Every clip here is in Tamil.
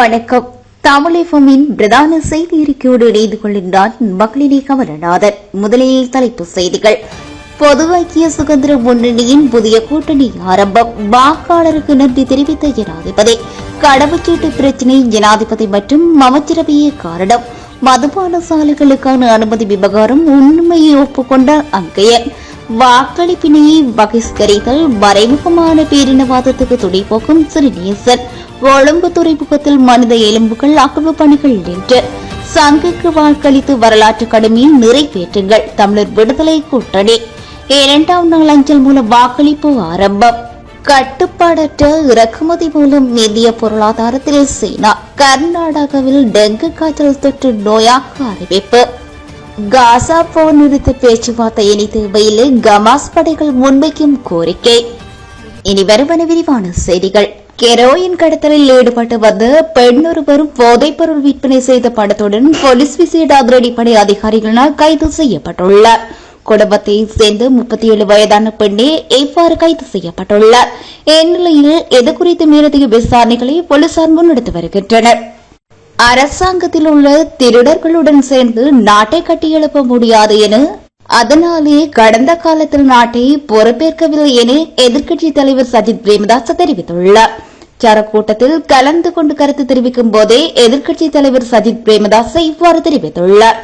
வணக்கம். தமிழகமின் பிரதான செய்தி அறிக்கையோடு இணைந்து கொள்கின்றார் மகளிரே கமலநாதன். முதலில் தலைப்புச் செய்திகள். பொது ஐக்கிய சுதந்திர முன்னணியின் புதிய கூட்டணி ஆரம்பம். வாக்காளருக்கு நன்றி தெரிவித்த ஜனாதிபதி. கடவுச்சீட்டு பிரச்சினை ஜனாதிபதி மற்றும் அமைச்சரவையே காரணம். மதுபான சாலைகளுக்கான அனுமதி விவகாரம் உண்மையை ஒப்புக்கொண்டார் அங்கையன். வாக்களிப்பினையை பகிஷ்கரித்தல் மறைமுகமான பேரினவாதத்துக்கு துணைப்போக்கும் சிறுநேசன் கொழும்பு துறைமுகத்தில் மனித எலும்புகள் அகழ்வு பணிகள் நின்று சங்குக்கு வாக்களித்து வரலாற்று கடமையை நிறைவேற்றுங்கள் தமிழர் விடுதலை கூட்டணி. இரண்டாம் நாள் அஞ்சல் மூலம் வாக்களிப்பு ஆரம்பம். கட்டுப்பாடற்ற இறக்குமதி மூலம் இந்திய பொருளாதாரத்தில் சீனா கர்நாடகாவில் டெங்கு காய்ச்சல் தொற்று நோயாக அறிவிப்பு. காசா போர் நிறுத்த பேச்சுவார்த்தையினை தேவையில் கமாஸ் படைகள் முன்வைக்கும் கோரிக்கை. இனி வருவன விரிவான செய்திகள். கெரோயின் கடத்தலில் ஈடுபட்டு வந்த பெண்ணொருவரும் போதைப்பொருள் விற்பனை செய்த படத்துடன் போலீஸ் விசேட அதிரடிப்படை அதிகாரிகளால் கைது செய்யப்பட்டுள்ளார். குடும்பத்தை சேர்ந்த முப்பத்தி ஏழு வயதான பெண்ணே இவ்வாறு கைது செய்யப்பட்டுள்ளார். இந்நிலையில் இது குறித்து மேலதிக விசாரணைகளை போலீசார் முன்னெடுத்து வருகின்றனர். அரசாங்கத்தில் உள்ள திருடர்களுடன் சேர்ந்து நாட்டை கட்டியெழுப்ப முடியாது என அதனாலே கடந்த காலத்தில் நாட்டை பொறுப்பேற்கவில்லை என எதிர்க்கட்சித் தலைவர் சஜித் பிரேமதாஸ் தெரிவித்துள்ளார். சரக்கூட்டத்தில் கலந்து கொண்டு கருத்து தெரிவிக்கும் போதே எதிர்க்கட்சித் தலைவர் சஜித் பிரேமதாஸ் இவ்வாறு தெரிவித்துள்ளார்.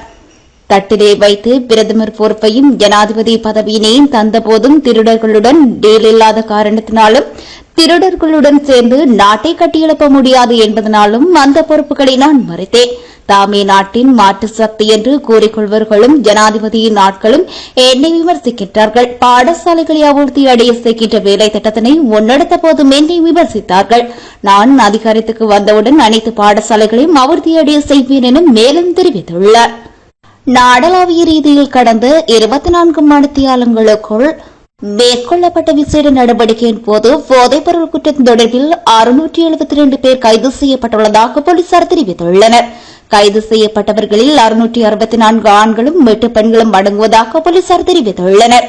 தட்டிலே வைத்து பிரதமர் பொறுப்பையும் ஜனாதிபதி பதவியினையும் தந்தபோதும் திருடர்களுடன் டீல் இல்லாத காரணத்தினாலும் திருடர்களுடன் சேர்ந்து நாட்டை கட்டியெழுப்ப முடியாது என்பதனாலும் அந்த பொறுப்புகளை நான் மறைத்தேன். தாமே நாட்டின் மாற்று சக்தி என்று கூறிக்கொள்வர்களும் ஜனாதிபதியின் நாட்களும் என்னை விமர்சிக்கின்றார்கள். பாடசாலைகளை அவிழ்த்தி அடைய செய்கின்ற வேலை திட்டத்தினை முன்னெடுத்த போதும் என்னை விமர்சித்தார்கள். நான் அதிகாரத்துக்கு வந்தவுடன் அனைத்து பாடசாலைகளையும் அவிழ்த்தி அடைய செய்வேன் என மேலும் தெரிவித்துள்ளார். நாடளாவிய ரீதியில் கடந்த இருபத்தி நான்கு மணித்தியாலங்களுக்குள் மேற்கொள்ளப்பட்ட விசேட நடவடிக்கையின் போது போதைப்பொருள் குற்றம் தொடர்பில் அறுநூற்றி எழுபத்தி இரண்டு பேர் கைது செய்யப்பட்டுள்ளதாக போலீசார் தெரிவித்துள்ளனர். கைது செய்யப்பட்டவர்களில் அறுநூற்றி அறுபத்தி நான்கு ஆண்களும் எட்டு பெண்களும் அடங்குவதாக போலீசார் தெரிவித்துள்ளனர்.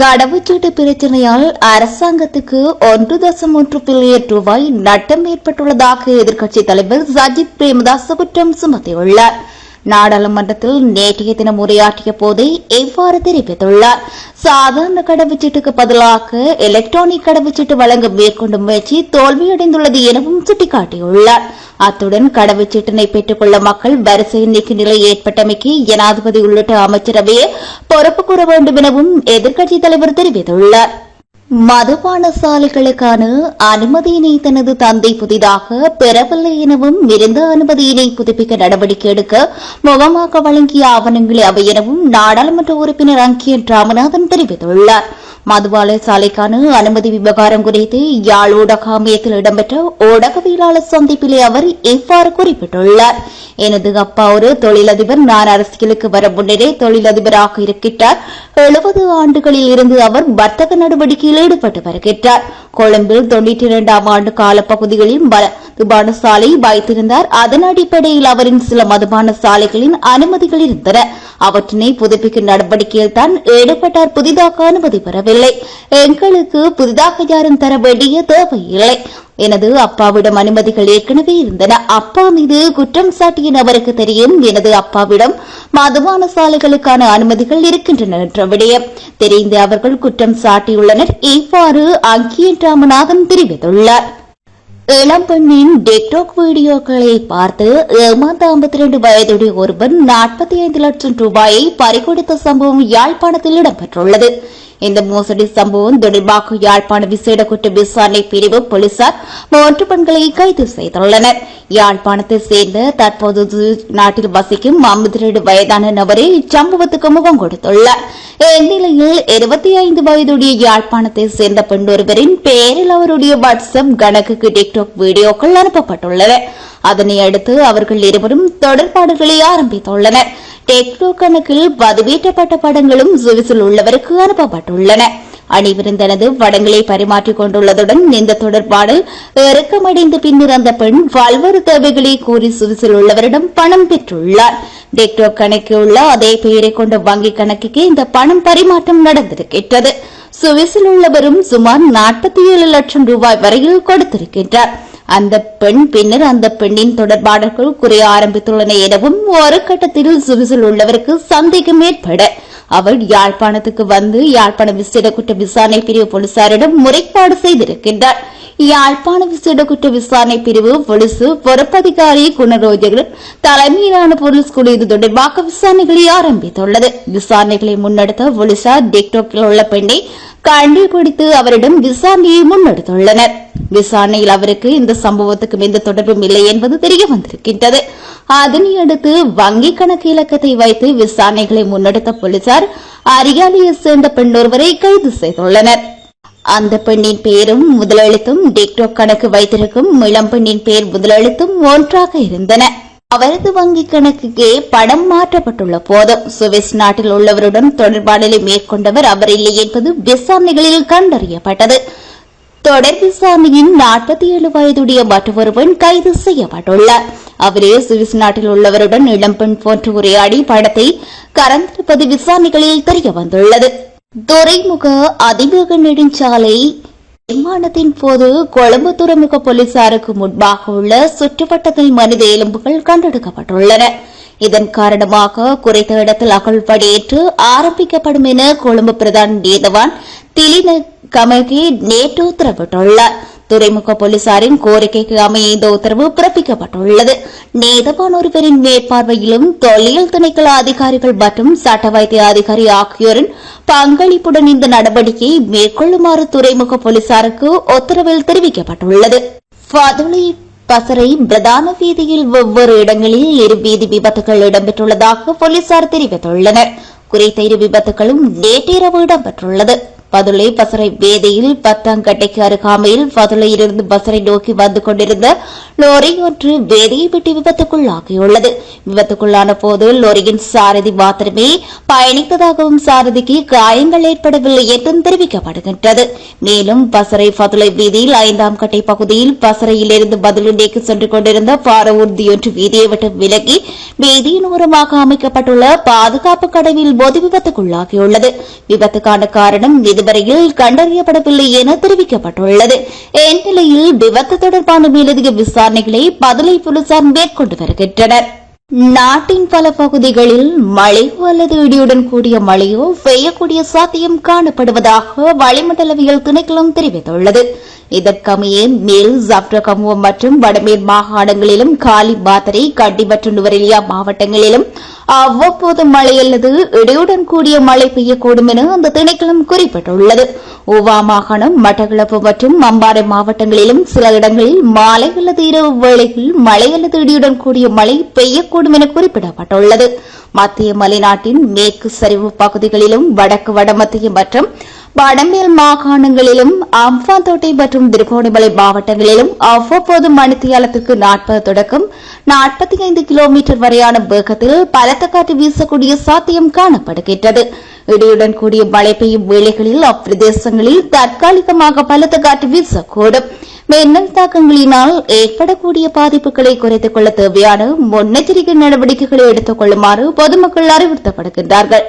கடவுச்சீட்டு பிரச்சனையால் அரசாங்கத்துக்கு ஒன்று தசம் ஒன்று பில்லியன் ரூபாய் நட்டம் ஏற்பட்டுள்ளதாக எதிர்க்கட்சித் தலைவர் சஜித் பிரேமதாஸ் குற்றம் சுமத்தியுள்ளார். நாடாளுமன்றத்தில் நேற்றைய தினம் உரையாற்றிய போதே இவ்வாறு தெரிவித்துள்ளார்? சாதாரண கடவுச்சீட்டுக்கு பதிலாக எலக்ட்ரானிக் கடவுச்சீட்டு வழங்க மேற்கொண்ட முயற்சி தோல்வியடைந்துள்ளது எனவும் சுட்டிக்காட்டியுள்ளார். அத்துடன் கடவுச்சீட்டினை பெற்றுக் கொள்ள மக்கள் வரிசை நீக்க நிலை ஏற்பட்டமைக்கு ஜனாதிபதி உள்ளிட்ட அமைச்சரவையை பொறுப்பு கூற வேண்டும் எனவும் எதிர்க்கட்சித் தலைவர் தெரிவித்துள்ளார். மதுபான சாலைகளுக்கான அனுமதியினை தனது தந்தை புதிதாக பெறவில்லை எனவும் இருந்த அனுமதியினை புதுப்பிக்க நடவடிக்கை எடுக்க முகமாக வழங்கிய ஆவணங்களை அவை எனவும் நாடாளுமன்ற உறுப்பினர் அங்கியன் ராமநாதன் தெரிவித்துள்ளார். மதுபாலை சாலைக்கான அனுமதி விவகாரம் குறித்து யாழ் ஊடக அமையத்தில் இடம்பெற்ற ஊடகவியலாளர் சந்திப்பிலே அவர் இவ்வாறு குறிப்பிட்டுள்ளார். எனது அப்பா ஒரு தொழிலதிபர். நான் அரசியலுக்கு வர முன்னரே தொழிலதிபராக இருக்கின்றார் எழுபது ஆண்டுகளில் இருந்து அவர் வர்த்தக நடவடிக்கையில் ஈடுபட்டு வருகின்றார். கொழும்பில் தொன்னூற்றி இரண்டாம் ஆண்டு காலப்பகுதிகளில் மதுபான சாலை வைத்திருந்தார். அதன் அடிப்படையில் அவரின் சில மதுபான சாலைகளின் அனுமதிகள் இருந்தன. அவற்றினை புதுப்பிக்கும் நடவடிக்கையில் தான் ஈடுபட்டார். புதிதாக அனுமதி பெறவில்லை. எங்களுக்கு புதிதாக யாரும் தர வேண்டிய தேவையில்லை. எனது அப்பாவிடம் அனுமதிகள் ஏற்கனவே இருந்தன. அப்பா மீது குற்றம் சாட்டிய நபருக்கு தெரியும். எனது அப்பாவிடம் மதுபான சாலைகளுக்கான அனுமதிகள் இருக்கின்றன என்ற விடயம். தெரிந்து அவர்கள் குற்றம் சாட்டியுள்ளனர். இவ்வாறு அங்கியன் ராமநாதன் தெரிவித்துள்ளார். இளம்பெண்ணின் டிக்டாக் வீடியோக்களை பார்த்து ஏமாந்த ஐம்பத்தி இரண்டு வயதுடைய ஒருவன் நாற்பத்தி ஐந்து லட்சம் ரூபாயை பறிகொடுத்த சம்பவம் யாழ்ப்பாணத்தில் இடம்பெற்றுள்ளது. இந்த மோசடி சம்பவம் தொடர்பாக யாழ்ப்பாண விசேட குற்ற விசாரணை பிரிவு போலீசார் மூன்று பெண்களை கைது செய்துள்ளனர். யாழ்ப்பாணத்தை சேர்ந்த தற்போது நாட்டில் வசிக்கும் ஐம்பத்தி வயதான நபரே இச்சம்பவத்துக்கு முகம் கொடுத்துள்ளார். இந்நிலையில் இருபத்தி ஐந்து வயதுடைய யாழ்ப்பாணத்தை சேர்ந்த பெண் ஒருவரின் பெயரில் அவருடைய வாட்ஸ்அப் கணக்குக்கு டிக்டாக் வீடியோக்கள் அனுப்பப்பட்டுள்ளன. அதனை அடுத்து அவர்கள் இருவரும் தொடர்பாடுகளை ஆரம்பித்துள்ளனர். டெக்னோ கணக்கில் பதிவேற்றப்பட்ட படங்களும் சுவிசில் உள்ளவருக்கு அனுப்பப்பட்டுள்ளன. அனைவரும் தனது படங்களை பரிமாற்றிக் கொண்டுள்ளதுடன் இந்த தொடர்பாடல் இறக்கமடைந்த பின்னர் அந்த பெண் பல்வேறு தேவைகளை கூறி சுவிசில் உள்ளவரிடம் பணம் பெற்றுள்ளார். டெக்டோ கணக்கில் உள்ள அதே பெயரை கொண்ட வங்கிக் கணக்குக்கு இந்த பணம் பரிமாற்றம் நடந்திருக்கின்றது. சுவிசில் உள்ளவரும் சுமார் நாற்பத்தி ஏழு லட்சம் ரூபாய் வரையில் கொடுத்திருக்கின்றார். அந்த பெண் பின்னர் அந்த பெண்ணின் தொடர்பாடல்கள் குறைய ஆரம்பித்துள்ளன எனவும் ஒரு கட்டத்தில் சுவிசில் உள்ளவருக்கு சந்தேகம் ஏற்பட அவர் யாழ்ப்பாணத்துக்கு வந்து யாழ்ப்பாண விசேட குற்ற விசாரணை பிரிவு போலீசாரிடம் முறைப்பாடு செய்திருக்கின்றார் யாழ்ப்பாண விசேட குற்ற விசாரணை பிரிவு பொலிசு பொறுப்பதிகாரி குணரோஜகர் தலைமையிலான போலீஸ் குழு இது தொடர்பாக விசாரணைகளை ஆரம்பித்துள்ளது. விசாரணைகளை முன்னெடுத்த போலீசார் டிக்டாக்கில் உள்ள பெண்ணை கண்டுபிடித்து அவரிடம் விசாரணையை முன்னெடுத்துள்ளனர். விசாரணையில் அவருக்கு இந்த சம்பவத்துக்கும் எந்த தொடர்பும் இல்லை என்பது தெரிய வந்திருக்கின்றது. அதனையடுத்து வங்கி கணக்கு இலக்கத்தை வைத்து விசாரணைகளை முன்னெடுத்த போலீசார் அரியாலையை சேர்ந்த பெண் ஒருவரை கைது செய்துள்ளனர். அந்த பெண்ணின் பெயரும் முதலெழுத்தும் டிக்டாக் கணக்கு வைத்திருக்கும் இளம் பெண்ணின் பெயர் முதலெழுத்தும் ஒன்றாக இருந்தன. அவரது வங்கிக் கணக்குக்கே படம் மாற்றப்பட்டுள்ள போதும் சுவிஸ் நாட்டில் உள்ளவருடன் தொடர்பாடலை மேற்கொண்டவர் அவர் இல்லை என்பது விசாரணைகளில் கண்டறியப்பட்டது. தொடர் விசாரணையின் நாற்பத்தி ஏழு வயதுடைய மற்றொருவன் கைது செய்யப்பட்டுள்ளார். அவரே சுவிஸ் நாட்டில் உள்ளவருடன் இளம்பெண் போன்று உரையாடி படத்தை கறந்திருப்பது விசாரணைகளில் தெரிய வந்துள்ளது துறைமுக அதிவேக நெடுஞ்சாலை விமானத்தின் போது கொழும்பு துறைமுக போலீசாருக்கு முன்பாக உள்ள சுற்றுவட்டத்தில் மனித எலும்புகள் கண்டெடுக்கப்பட்டுள்ளன. இதன் காரணமாக குறைத்த இடத்தில் அகழ்படியேற்று ஆரம்பிக்கப்படும் என கொழும்பு பிரதான நீதவான் திலின கமகி நேற்று உத்தரவிட்டுள்ளார். துறைமுக போலீசாரின் கோரிக்கைக்கு அமைய இந்த உத்தரவு பிறப்பிக்கப்பட்டுள்ளது. நீதவான் ஒருவரின் மேற்பார்வையிலும் தொல்லியல் திணைக்கள அதிகாரிகள் மற்றும் சட்ட வைத்திய அதிகாரி ஆகியோரின் பங்களிப்புடன் இந்த நடவடிக்கையை மேற்கொள்ளுமாறு துறைமுக போலீசாருக்கு உத்தரவில் தெரிவிக்கப்பட்டுள்ளது. பசரை பிரதான வீதியில் வெவ்வேறு இடங்களில் இரு வீதி விபத்துகள் இடம்பெற்றுள்ளதாக போலீசார் தெரிவித்துள்ளனர். குறித்த இரு விபத்துகளும் நேற்றிரவு இடம்பெற்றுள்ளது. பதுளை பசறை வேதியில் பத்தாங்கட்டைக்கு அருகாமையில் பதுளையிலிருந்து பசறை நோக்கி வந்து கொண்டிருந்த லோரி ஒன்று வேதியை விட்டு விபத்துக்குள்ளாகியுள்ளது விபத்துக்குள்ளான போது லோரியின் சாரதி மாத்திரமே பயணித்ததாகவும் சாரதிக்கு காயங்கள் ஏற்படவில்லை என்றும் தெரிவிக்கப்படுகின்றது. மேலும் பசறை பதுளை வீதியில் ஐந்தாம் கட்டை பகுதியில் பசறையிலிருந்து பதிலுண்டேக்கு சென்று கொண்டிருந்த பார ஊர்தியொன்று வீதியை விட்டு விலகி வீதியின் ஓரமாக அமைக்கப்பட்டுள்ள பாதுகாப்பு கடவில் போது விபத்துக்குள்ளாகியுள்ளது. விபத்துக்கான காரணம் இதுவரையில் கண்டறியப்படவில்லை என தெரிவிக்கப்பட்டுள்ளது. இந்நிலையில் விபத்து தொடர்பான மேலதிக விசாரணைகளை பதுளை போலீசார் மேற்கொண்டு வருகின்றனர். நாட்டின் பல பகுதிகளில் மழையோ அல்லது இடியுடன் கூடிய மழையோ பெய்யக்கூடிய சாத்தியம் காணப்படுவதாக வளிமண்டலவியல் திணைக்களம் தெரிவித்துள்ளது. இதற்கமைய மேல் ஜப்ரகமுவம் மற்றும் வடமேல் மாகாணங்களிலும் காலி பாத்தரை கண்டி மற்றும் நுவரெலியா மாவட்டங்களிலும் அவ்வப்போது மழை அல்லது இடையுடன் கூடிய மழை பெய்யக்கூடும் என அந்த திணைக்களம் குறிப்பிட்டுள்ளது. ஊவா மாகாணம் மட்டக்களப்பு மற்றும் அம்பாறை மாவட்டங்களிலும் சில இடங்களில் மாலை அல்லது இரவு வேளையில் மழை அல்லது இடியுடன் கூடிய மழை பெய்யக்கூடும் என குறிப்பிடப்பட்டுள்ளது. மத்திய மலைநாட்டின் மேற்கு சரிவு பகுதிகளிலும் வடக்கு வடமத்திய மற்றும் வடமேல் மாகாணங்களிலும் அம்பாந்தோட்டை மற்றும் திருகோணமலை மாவட்டங்களிலும் அவ்வப்போது மணித்தியாலத்திற்கு நாற்பது தொடக்கம் நாற்பத்தி ஐந்து கிலோமீட்டர் வரையான வேகத்தில் பலத்த காற்று வீசக்கூடிய சாத்தியம் காணப்படுகின்றது. இடியுடன் கூடிய மழை பெய்யும் வேளைகளில் அப்பிரதேசங்களில் தற்காலிகமாக பலத்த காற்று வீசக்கூடும். மின்னல் தாக்கங்களினால் ஏற்படக்கூடிய பாதிப்புகளை குறைத்துக் கொள்ள தேவையான முன்னெச்சரிக்கை நடவடிக்கைகளை எடுத்துக் கொள்ளுமாறு பொதுமக்கள் அறிவுறுத்தப்படுகின்றார்கள்.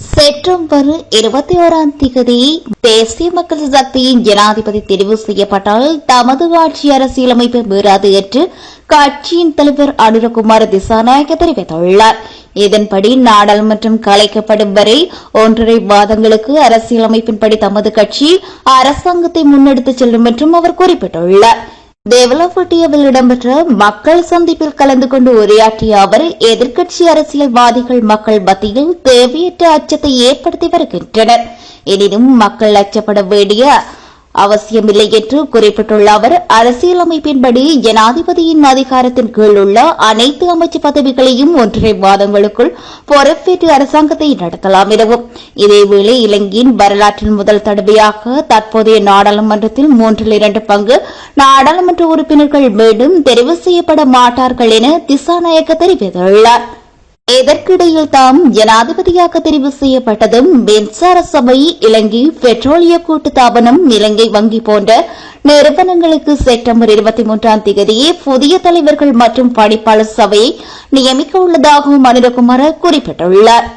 செப்டம்பர் இருபத்தி ஓராம் தேதி தேசிய மக்கள் சக்தியின் ஜனாதிபதி தெரிவு செய்யப்பட்டால் தமது ஆட்சி அரசியலமைப்பு மீறாது என்று கட்சியின் தலைவர் அனுரகுமார் திசாநாயக்க தெரிவித்துள்ளார். இதன்படி நாடாளுமன்றம் கலைக்கப்படும் வரை ஒன்றரை மாதங்களுக்கு அரசியலமைப்பின்படி தமது கட்சி அரசாங்கத்தை முன்னெடுத்துச் செல்லும் என்றும் அவர் குறிப்பிட்டுள்ளார். தேவலாப்பட்டியாவில் இடம்பெற்ற மக்கள் சந்திப்பில் கலந்து கொண்டு உரையாற்றிய அவர் எதிர்க்கட்சி அரசியல்வாதிகள் மக்கள் மத்தியில் தேவையற்ற அச்சத்தை ஏற்படுத்தி வருகின்றனர். எனினும் மக்கள் அச்சப்பட வேண்டிய அவசியமில்லை என்று குறிப்பிட்டுள்ள அவர் அரசியலமைப்பின்படி ஜனாதிபதியின் அதிகாரத்தின் கீழ் உள்ள அனைத்து அமைச்சு பதவிகளையும் ஒன்றரை மாதங்களுக்குள் பொறுப்பேற்று அரசாங்கத்தை நடத்தலாம் எனவும் இதேவேளை இலங்கையின் வரலாற்றின் முதல் தடவையாக தற்போதைய நாடாளுமன்றத்தில் மூன்றில் இரண்டு பங்கு நாடாளுமன்ற உறுப்பினர்கள் மீண்டும் தெரிவு செய்யப்பட மாட்டார்கள் என திசாநாயக்க தெரிவித்துள்ளார். இதற்கிடையில் தாம் ஜனாதிபதியாக தெரிவு செய்யப்பட்டதும் மின்சார சபை இலங்கை பெட்ரோலிய கூட்டுத்தாபனம் இலங்கை வங்கி போன்ற நிறுவனங்களுக்கு செப்டம்பர் இருபத்தி மூன்றாம் தேதியே புதிய தலைவர்கள் மற்றும் பணிப்பாளர் சபையை நியமிக்க உள்ளதாகவும் அனிரகுமார குறிப்பிட்டுள்ளார்.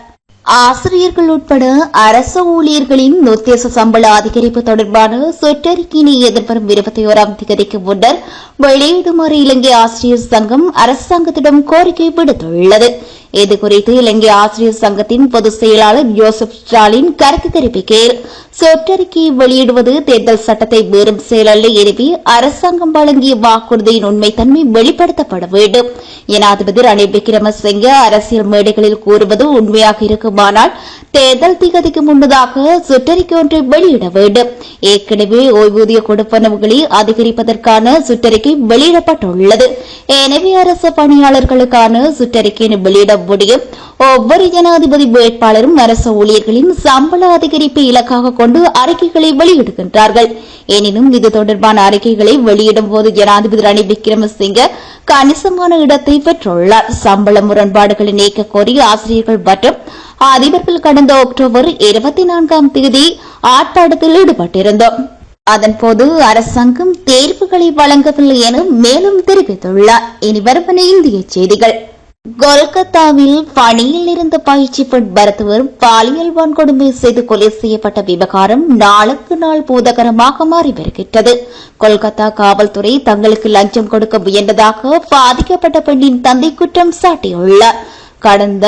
ஆசிரியர்கள் உட்பட அரசு ஊழியர்களின் உத்தேச சம்பள அதிகரிப்பு தொடர்பான சுற்றறிக்கையினை எதிர்வரும் இருபத்தி ஓராம் தேதிக்கு முன்னர் வெளியிடுமாறு இலங்கை ஆசிரியர் சங்கம் அரசாங்கத்திடம் கோரிக்கை விடுத்துள்ளது. இது குறித்து இலங்கை ஆசிரியர் சங்கத்தின் பொதுச் செயலாளர் ஜோசப் ஸ்டாலின் கருத்து தெரிவிக்கையில் சொற்றறிக்கையை வெளியிடுவது தேர்தல் சட்டத்தை மீறும் செயலல்ல எனவே அரசாங்கம் வழங்கிய வாக்குறுதியின் உண்மைத்தன்மை வெளிப்படுத்தப்பட வேண்டும். ஜனாதிபதி ரணில் விக்ரமசிங்க அரசியல் மேடைகளில் கூறுவது உண்மையாக இருக்குமானால் தேர்தல் திகதிக்கு முன்னதாக சுற்றறிக்கை ஒன்றை வெளியிட வேண்டும். ஏற்கனவே ஓய்வூதிய கொடுப்பனவுகளை அதிகரிப்பதற்கான சுற்றறிக்கை வெளியிடப்பட்டுள்ளது. எனவே அரசு பணியாளர்களுக்கான சுற்றறிக்கையினை வெளியிட முடியும் ஒவ்வொரு ஜனாதிபதி வேட்பாளரும் அரசு ஊழியர்களின் சம்பள அதிகரிப்பை இலக்காக கொண்டு அறிக்கைகளை வெளியிடுகின்றார்கள். எனினும் இது தொடர்பான அறிக்கைகளை வெளியிடும் போது ஜனாதிபதி ரணில் விக்ரமசிங்க கணிசமான இடத்தை பெற்றுள்ளார். சம்பள முரண்பாடுகளை நீக்க கோரி ஆசிரியர்கள் மற்றும் அதிபர்கள் கடந்த அக்டோபர் இருபத்தி நான்காம் தேதி ஆர்ப்பாட்டத்தில் ஈடுபட்டிருந்தோம். அதன்போது அரசாங்கம் தேர்வுகளை வழங்கவில்லை என மேலும் தெரிவித்துள்ளார். இனி வருவன இந்திய செய்திகள். கொல்கத்தாவில் பணியில் இருந்த பயிற்சி பெண் மருத்துவர் பாலியல் வன்கொடுமை செய்து கொலை செய்யப்பட்ட விவகாரம் நாளுக்கு நாள் பூதகரமாக மாறி வருகின்றது கொல்கத்தா காவல்துறை தங்களுக்கு லஞ்சம் கொடுக்க முயன்றதாக பாதிக்கப்பட்ட பெண்ணின் தந்தை குற்றம் சாட்டியுள்ளார். கடந்த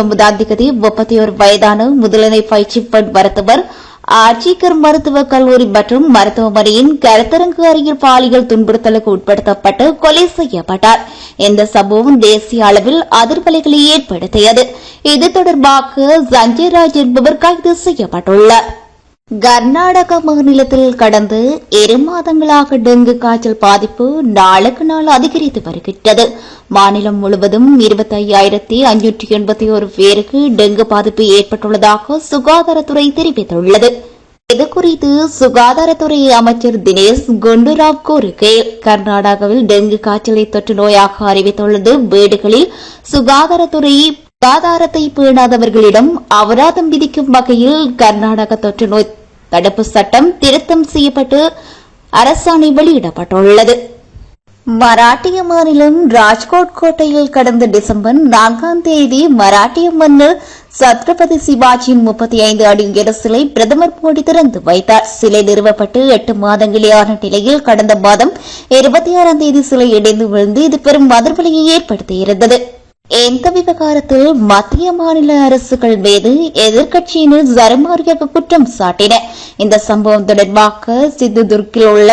ஒன்பதாம் தேதி முப்பத்தி ஒரு வயதான முதலமை பயிற்சி பெண் மருத்துவர் ஆர்ஜிகர் மருத்துவக் கல்லூரி மற்றும் மருத்துவமனையின் கருத்தரங்கு அருகில் பாலியல் துன்புறுத்தலுக்கு உட்படுத்தப்பட்டு கொலை செய்யப்பட்டார். இந்த சம்பவம் தேசிய அளவில் அதிர்வலைகளை ஏற்படுத்தியது. இது தொடர்பாக சஞ்சய் ராஜ் என்பவர் கைது செய்யப்பட்டுள்ளார். கர்நாடக மாநிலத்தில் கடந்த இரு மாதங்களாக டெங்கு காய்ச்சல் பாதிப்பு நாளுக்கு நாள் அதிகரித்து வருகின்றது. மாநிலம் முழுவதும் இருபத்தி ஐயாயிரத்தி அஞ்சூற்றி எண்பத்தி ஒரு பேருக்கு டெங்கு பாதிப்பு ஏற்பட்டுள்ளதாக சுகாதாரத்துறை தெரிவித்துள்ளது. இதுகுறித்து சுகாதாரத்துறை அமைச்சர் தினேஷ் குண்டுராவ் கூறுகையில் கர்நாடகாவில் டெங்கு காய்ச்சலை தொற்று நோயாக அறிவித்துள்ளது. வீடுகளில் சுகாதாரத்துறை சுகாதாரத்தை பேணாதவர்களிடம் அபராதம் விதிக்கும் வகையில் கர்நாடக தொற்று நோய் தடுப்பு சட்டம் திருத்தம் செய்யப்பட்டு அரசாணை வெளியிடப்பட்டுள்ளது. மராட்டிய மாநிலம் ராஜ்கோட் கோட்டையில் கடந்த டிசம்பர் நான்காம் தேதி மராட்டிய மன்னர் சத்ரபதி சிவாஜியின் முப்பத்தி ஐந்து அடி உயர சிலை பிரதமர் மோடி திறந்து வைத்தார். சிலை நிறுவப்பட்டு எட்டு மாதங்களே ஆன நிலையில் கடந்த மாதம் இருபத்தி ஆறாம் தேதி சிலை இடைந்து விழுந்து இது பெரும் அதிர்வலையை ஏற்படுத்தியிருந்தது. இந்த விவகாரத்தில் மத்திய மாநில அரசுகள் மீது எதிர்கட்சியினர் சரமாரியாக குற்றம் சாட்டின. இந்த சம்பவம் தொடர்பாக சித்துதுர்க்கில் உள்ள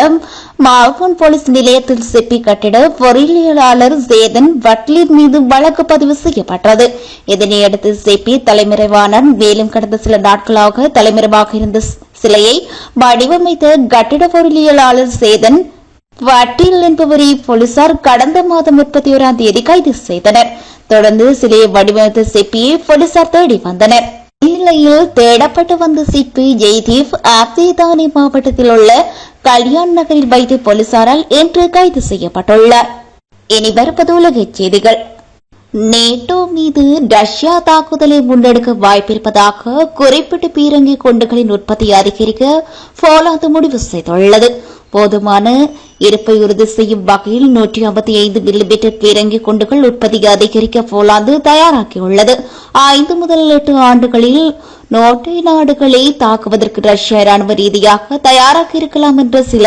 மாவோன் போலீஸ் நிலையத்தில் சிப்பி கட்டிட பொறியியலாளர் சேதன் வட்லீர் மீது வழக்கு பதிவு செய்யப்பட்டது. இதனையடுத்து சிப்பி தலைமறைவானார் மேலும் கடந்த சில நாட்களாக தலைமறைவாக இருந்த சிலையை வடிவமைத்த கட்டிட பொறியியலாளர் சேதன் வட்டில் என்பவரை போலீசார் கடந்த மாதம் முப்பத்தி ஓராம் தேதி கைது செய்தனர். தொடர்ந்து சிலையை வடிவமைத்த சிப்பியை போலீசார் தேடி வந்தனர். இந்நிலையில் தேடப்பட்டு வந்த சிப்பி ஜெய்தீப் ஆப்தேதானி மாவட்டத்தில் உள்ள கல்யாண் நகரில் வைத்து போலீசாரால் இன்று கைது செய்யப்பட்டுள்ளார். இனி வருவது உலகச் செய்திகள். நேட்டோ மீது ரஷ்யா தாக்குதலை முன்னெடுக்க வாய்ப்பிருப்பதாக குறிப்பிட்ட பீரங்கி குண்டுகளின் உற்பத்தி அதிகரிக்க போலாந்து முடிவு செய்துள்ளது. போதுமான இருப்பை உறுதி செய்யும் வகையில் நூற்றி ஐம்பத்தி ஐந்து மில்லிமீட்டர் பீரங்கி குண்டுகள் உற்பத்தி அதிகரிக்க போலாந்து தயாராக்கியுள்ளது ஐந்து முதல் எட்டு ஆண்டுகளில் நோட்டை நாடுகளை தாக்குவதற்கு ரஷ்ய ராணுவ ரீதியாக தயாராக இருக்கலாம் என்ற சில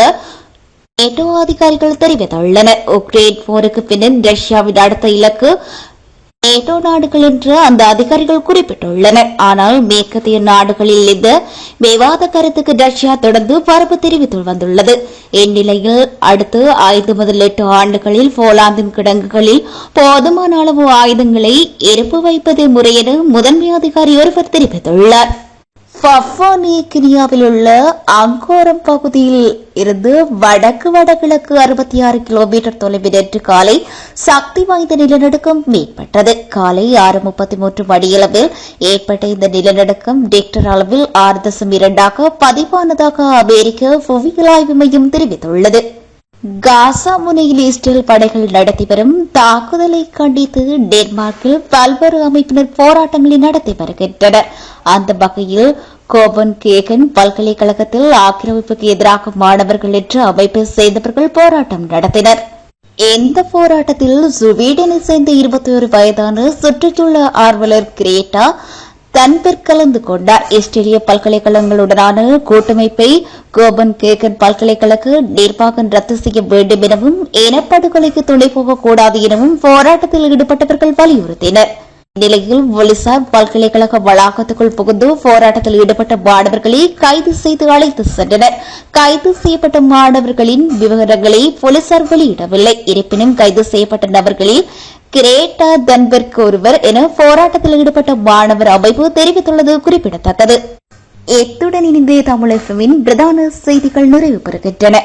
நேட்டோ அதிகாரிகள் தெரிவித்துள்ளனர். உக்ரைன் போருக்கு பின்னர் ரஷ்யாவின் அடுத்த இலக்கு நேட்டோ நாடுகள் என்று அந்த அதிகாரிகள் குறிப்பிட்டுள்ளனர். ஆனால் மேற்கத்திய நாடுகளில் இந்த விவாத கருத்துக்கு ரஷ்யா தொடர்ந்து பரப்பு தெரிவித்து வந்துள்ளது. இந்நிலையில் அடுத்து ஐந்து முதல் எட்டு ஆண்டுகளில் போலாந்தின் கிடங்குகளில் போதுமான அளவு ஆயுதங்களை இருப்பு வைப்பது முறையென முதன்மை அதிகாரி ஒருவர் தெரிவித்துள்ளார். பஃபானி கினியாவில் உள்ள அங்கோரம் பகுதியில் இருந்து வடக்கு வடகிழக்கு அறுபத்தி ஆறு கிலோமீட்டர் தொலைவில் நேற்று காலை சக்தி வாய்ந்த நிலநடுக்கம் ஏற்பட்டது காலை ஆறு முப்பத்தி மூன்று மணியளவில் ஏற்பட்ட இந்த நிலநடுக்கம் டெக்டர் அளவில் ஆறு தசம் இரண்டாக பதிவானதாக அமெரிக்க புவியியல் ஆய்வு மையம் தெரிவித்துள்ளது. காசா முனையில் இஸ்ரேல் படைகள் நடத்தி வரும் தாக்குதலை கண்டித்து டென்மார்க்கில் பல்வேறு அமைப்பினர் போராட்டங்களை நடத்தி வருகின்றனர். அந்த வகையில் கோபன் கேகன் பல்கலைக்கழகத்தில் ஆக்கிரமிப்புக்கு எதிராக மாணவர்கள் என்று அமைப்பை சேர்ந்தவர்கள் போராட்டம் நடத்தினர். இந்த போராட்டத்தில் ஸ்வீடனை சேர்ந்த இருபத்தி ஒரு வயதான சுற்றுச்சூழல் ஆர்வலர் கிரேட்டா தன்பர் கலந்து கொண்டார். இஸ்ரேலிய பல்கலைக்கழகங்களுடனான கூட்டமைப்பை கோபன் கேகன் பல்கலைக்கழக நிர்வாகம் ரத்து செய்ய வேண்டும் எனவும் இனப்படுகொலைக்கு துணை போகக்கூடாது எனவும் போராட்டத்தில் ஈடுபட்டவர்கள் வலியுறுத்தினர். இந்நிலையில் ஒலிசார் பல்கலைக்கழக வளாகத்துக்குள் புகுந்து போராட்டத்தில் ஈடுபட்ட மாணவர்களை கைது செய்து அழைத்து சென்றனர். கைது செய்யப்பட்ட மாணவர்களின் விவரங்களை போலீசார் வெளியிடவில்லை. இருப்பினும் கைது செய்யப்பட்ட நபர்களில் கிரேட்டா தன்பெர்க் ஒருவர் என போராட்டத்தில் ஈடுபட்ட மாணவர் அமைப்பு தெரிவித்துள்ளது குறிப்பிடத்தக்கது. எத்துடன் இணைந்தே தமிழகமின் பிரதான செய்திகள் நிறைவு பெறுகின்றன.